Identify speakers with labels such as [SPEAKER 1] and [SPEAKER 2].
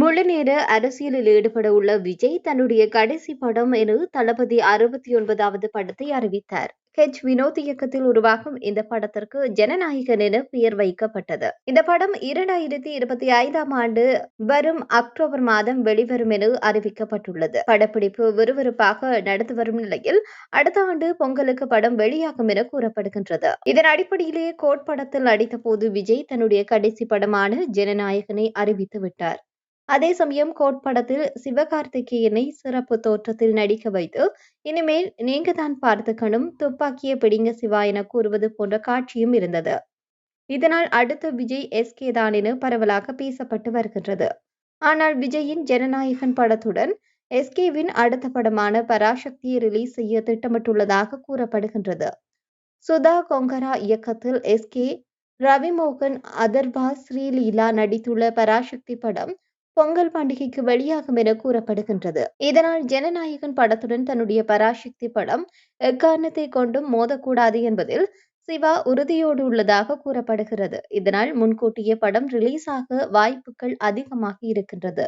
[SPEAKER 1] முழுநேர அரசியலில் ஈடுபட உள்ள விஜய் தன்னுடைய கடைசி படம் என தளபதி அறுபத்தி ஒன்பதாவது படத்தை அறிவித்தார். ஹெச் வினோத் இயக்கத்தில் உருவாகும் இந்த படத்திற்கு ஜனநாயகன் என பெயர் வைக்கப்பட்டது. இந்த படம் இரண்டாயிரத்தி இருபத்தி ஐந்தாம் ஆண்டு வரும் அக்டோபர் மாதம் வெளிவரும் என அறிவிக்கப்பட்டுள்ளது. படப்பிடிப்பு விறுவிறுப்பாக நடந்து வரும் நிலையில் அடுத்த ஆண்டு பொங்கலுக்கு படம் வெளியாகும் என கூறப்படுகின்றது. இதன் அடிப்படையிலேயே கோட் படத்தில் நடித்த போது விஜய் தன்னுடைய கடைசி படமான ஜனநாயகனை அறிவித்து விட்டார். அதே சமயம் கோட் படத்தில் சிவகார்த்திகேயனை சிறப்பு தோற்றத்தில் நடிக்க வைத்து இனிமேல் நீங்க தான் பார்த்துக்கணும் துப்பாக்கிய பிடிங்க சிவா என கூறுவது போன்ற காட்சியும் இருந்தது. இதனால் அடுத்த விஜய் எஸ்கே தான் என பரவலாக பேசப்பட்டு வருகின்றது. ஆனால் விஜயின் ஜனநாயகன் படத்துடன் எஸ்கேவின் அடுத்த படமான பராசக்தியை ரிலீஸ் செய்ய திட்டமிட்டுள்ளதாக கூறப்படுகின்றது. சுதா கொங்கரா இயக்கத்தில் எஸ்கே ரவிமோகன் அதர்வா ஸ்ரீலீலா நடித்துள்ள பராசக்தி படம் பொங்கல் பண்டிகைக்கு வெளியாகும் என கூறப்படுகின்றது. இதனால் ஜனநாயகன் படத்துடன் தன்னுடைய பராசக்தி படம் எக்காரணத்தை கொண்டும் மோதக்கூடாது என்பதில் சிவா உறுதியோடு உள்ளதாக கூறப்படுகிறது. இதனால் முன்கூட்டியே படம் ரிலீஸ் ஆக வாய்ப்புகள் அதிகமாக இருக்கின்றது.